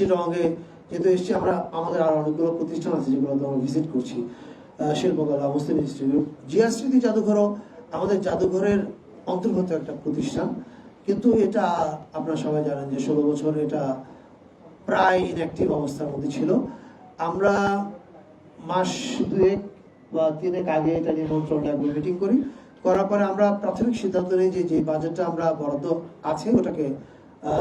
শিলংয়ে যেহেতু এসেছি, আমরা আমাদের আরও অনেকগুলো প্রতিষ্ঠান আছে যেগুলোতে আমরা ভিজিট করছি শিল্পকলা, মুসলিম ইনস্টিটিউট জিয়া স্মৃতি জাদুঘরও আমাদের জাদুঘরের অন্তর্গত একটা প্রতিষ্ঠান। কিন্তু এটা আপনারা সবাই জানেন যে ষোলো বছর এটা প্রায় ইনঅ্যাক্টিভ অবস্থার মধ্যে ছিল। আমরা মাস দুয়েক বা তিনেক আগে এটা নিয়ে মন্ত্রণালয়ে একবার মিটিং করি। করার পরে আমরা প্রাথমিক সিদ্ধান্ত নিই যে যে বাজেটটা আমরা বরাদ্দ আছে, ওটাকে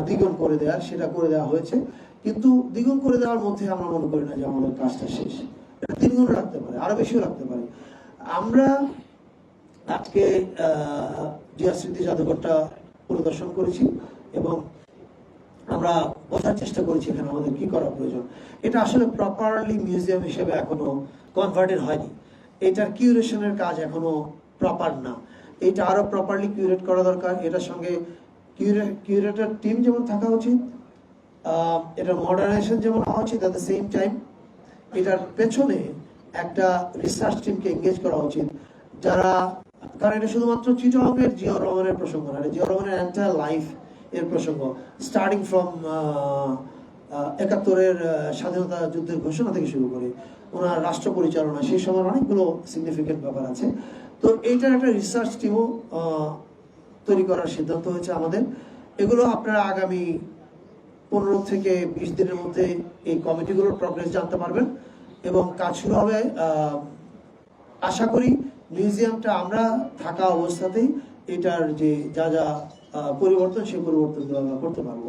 দ্বিগুণ করে দেওয়ার সেটা করে দেওয়া হয়েছে। কিন্তু দ্বিগুণ করে দেওয়ার মধ্যে আমরা মনে করি না যে আমাদের কাজটা শেষ। এটা তিনগুণ রাখতে পারে, আরও বেশিও রাখতে পারে। আমরা আজকে জিয়া স্মৃতি জাদুঘরটা পরিদর্শন করেছি এবং আমরা বোঝার চেষ্টা করেছি এখানে আমাদের কি করা প্রয়োজন। এটা আসলে প্রপারলি মিউজিয়াম হিসেবে এখনও কনভার্টেড হয়নি। এটার কিউরেশনের কাজ এখনও প্রপার না। এটা আরও প্রপারলি কিউরেট করা দরকার। এটার সঙ্গে কিউরেটর টিম যেমন থাকা উচিত এটার মডার্নাইজেশন যেমন হওয়া উচিত অ্যাট দ্য সেম টাইম এটার পেছনে একটা রিসার্চ টিমকে এঙ্গেজ করা উচিত। যারা, কারণ এটা শুধুমাত্র চিটংয়ের জিয়া রহমানের প্রসঙ্গ না, এটা জিয়া রহমানের এন্টায়ার লাইফ এর প্রসঙ্গ। স্টার্টিং ফ্রম একাত্তরের স্বাধীনতা যুদ্ধের ঘোষণা থেকে শুরু করে ওনার রাষ্ট্র পরিচালনা, সেই সময় অনেকগুলো সিগনিফিকেন্ট ব্যাপার আছে। তো এইটার একটা রিসার্চ টিমও তৈরি করার সিদ্ধান্ত হয়েছে আমাদের। এগুলো আপনারা আগামী পনেরো থেকে বিশ দিনের মধ্যে এই কমিটিগুলোর প্রগ্রেস জানতে পারবেন এবং কাজ শুরু হবে আশা করি মিউজিয়ামটা আমরা থাকা অবস্থাতেই এটার যে যা যা পরিবর্তন, সেই পরিবর্তন আমরা করতে পারব।